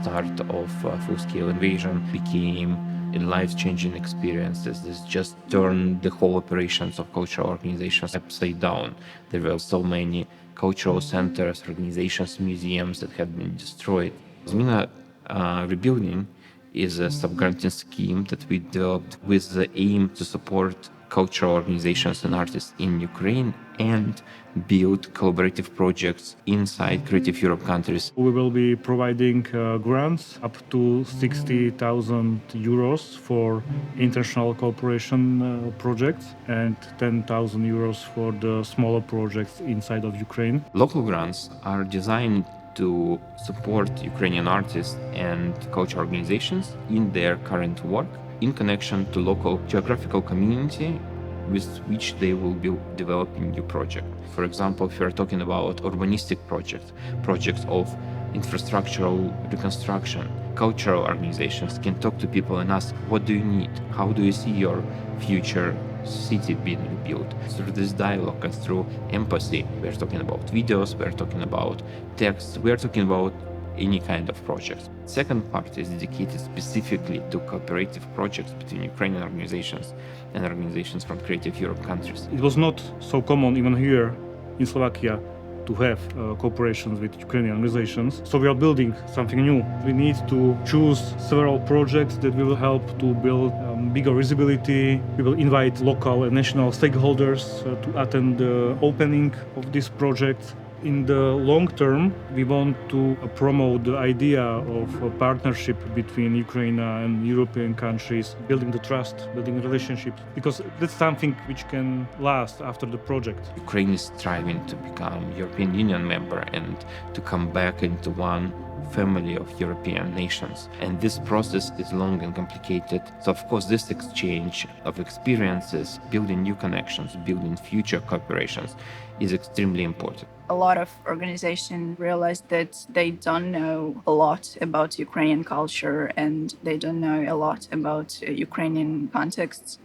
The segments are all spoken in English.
start of uh, full-scale invasion became a life-changing experience. This, just turned the whole operations of cultural organizations upside down. There were so many cultural centers, organizations, museums that had been destroyed. Zmina uh, rebuilding is a sub-granting scheme that we developed with the aim to support cultural organizations and artists in Ukraine and build collaborative projects inside Creative Europe countries. We will be providing uh, grants up to 60,000 euros for international cooperation uh, projects and 10,000 euros for the smaller projects inside of Ukraine. Local grants are designed to support Ukrainian artists and cultural organizations in their current work in connection to local geographical community with which they will be developing new project. For example, if you're talking about urbanistic projects, projects of infrastructural reconstruction, cultural organizations can talk to people and ask, what do you need? How do you see your future city being rebuilt? Through this dialogue and through empathy, we're talking about videos, we're talking about text, we're talking about any kind of project. Second part is dedicated specifically to cooperative projects between Ukrainian organizations and organizations from Creative Europe countries. It was not so common even here in Slovakia to have uh, cooperations with Ukrainian organizations. So we are building something new. We need to choose several projects that will help to build um, bigger visibility. We will invite local and national stakeholders uh, to attend the opening of this project in the long term, we want to uh, promote the idea of a partnership between Ukraine and European countries, building the trust, building relationships, because that's something which can last after the project. Ukraine is striving to become European Union member and to come back into one family of European nations. And this process is long and complicated. So, of course, this exchange of experiences, building new connections, building future cooperations is extremely important. A lot of organizations realize that they don't know a lot about Ukrainian culture and they don't know a lot about uh, Ukrainian contexts.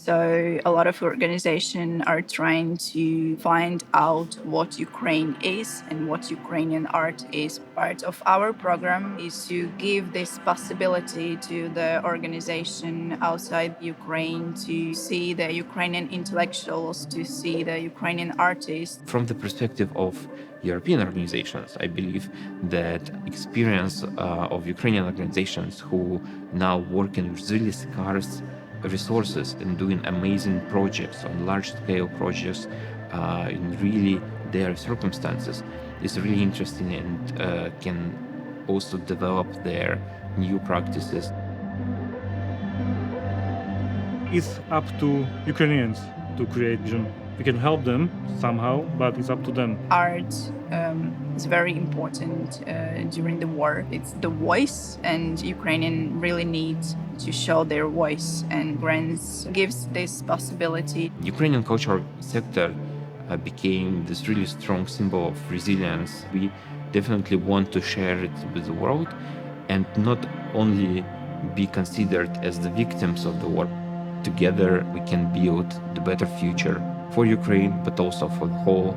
So a lot of organizations are trying to find out what Ukraine is and what Ukrainian art is. Part of our program is to give this possibility to the organization outside Ukraine to see the Ukrainian intellectuals, to see the Ukrainian artists. From the perspective of European organizations, I believe that experience uh, of Ukrainian organizations who now work in really scarce resources and doing amazing projects on large scale projects uh, in really their circumstances is really interesting and uh, can also develop their new practices. It's up to Ukrainians to create vision we can help them somehow, but it's up to them. Art um, is very important uh, during the war. It's the voice, and Ukrainian really need to show their voice, and grants gives this possibility. Ukrainian cultural sector uh, became this really strong symbol of resilience. We definitely want to share it with the world, and not only be considered as the victims of the war. Together, we can build the better future for Ukraine, but also for the whole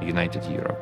United Europe.